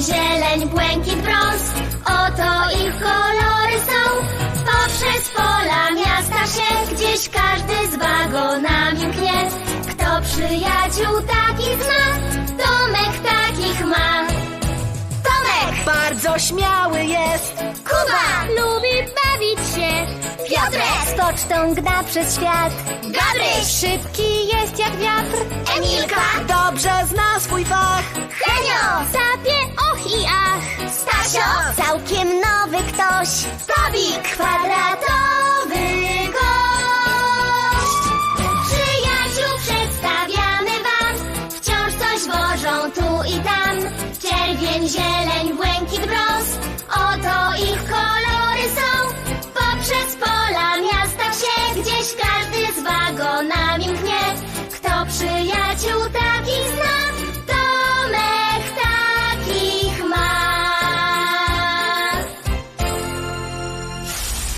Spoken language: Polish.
zieleń, błękit, brąz. Oto ich kolory są. Poprzez pola miasta się gdzieś każdy z wagonami mknie. Kto przyjaciół takich zna, Tomek takich ma. Tomek! Bardzo śmiały jest. Kuba! Lubi bawić się. Piotrek! Z pocztą gna przez świat. Gabryś! Szybki jest jak wiatr. Emilka! Dobrze Całkiem nowy ktoś. Tobik! Kwadratowy gość. Przyjaciół przedstawiamy wam. Wciąż coś wożą tu i tam.